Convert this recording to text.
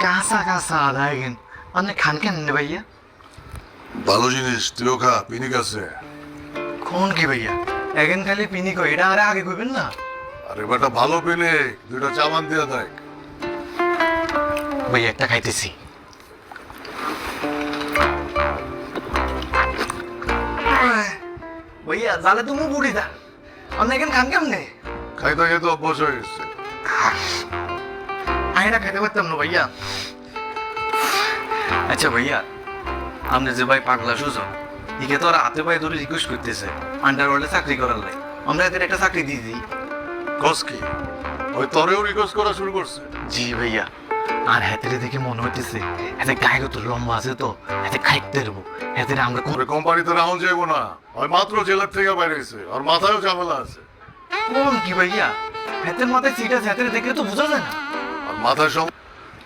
কাঁচা কাঁচা আদা এগেন আপনি খান কেন ভাইয়া ভালো জিনিস তুইও খা পিনিক আছে কোন কি ভাইয়া এগেন খালি পিনি কই এটা আরে আগে কইবেন না আর এবারটা ভালো পেলে দুইটা চামান দিয়ে দেয় ভাইয়া একটা খাইতেছি ভাইয়া জালে তুমি বুড়ি দা আপনি এখানে খান কেমনে খাইতে খাইতে অভ্যাস হয়ে গেছে আইনা খাইতে পারতাম না ভাইয়া। আচ্ছা ভাইয়া আপনি যে ভাই পাগলা সুজন একে তো আর হাতে পায়ে ধরে রিকোয়েস্ট করতেছে আন্ডারওয়ার্ল্ডে চাকরি করার লাই। আমরা এদের একটা চাকরি দিয়ে দিই। কস কি? ওই তরেও রিকোয়েস্ট করা শুরু করছে। জি ভাইয়া আর হাতের দেখে মনে হইতেছে এতে গায়ে তো লম্বা আছে তো এতে খাইতে পারব এতে আমরা কোন কোম্পানিতে রাউন্ড যাইবো না। ওই মাত্র জেলার থেকে বাইরে হয়েছে আর মাথায়ও ঝামেলা আছে। কোন কি ভাইয়া? হাতের মাথায় সিট আছে হাতের দেখে তো বোঝা যায় না। আর মাথায় সব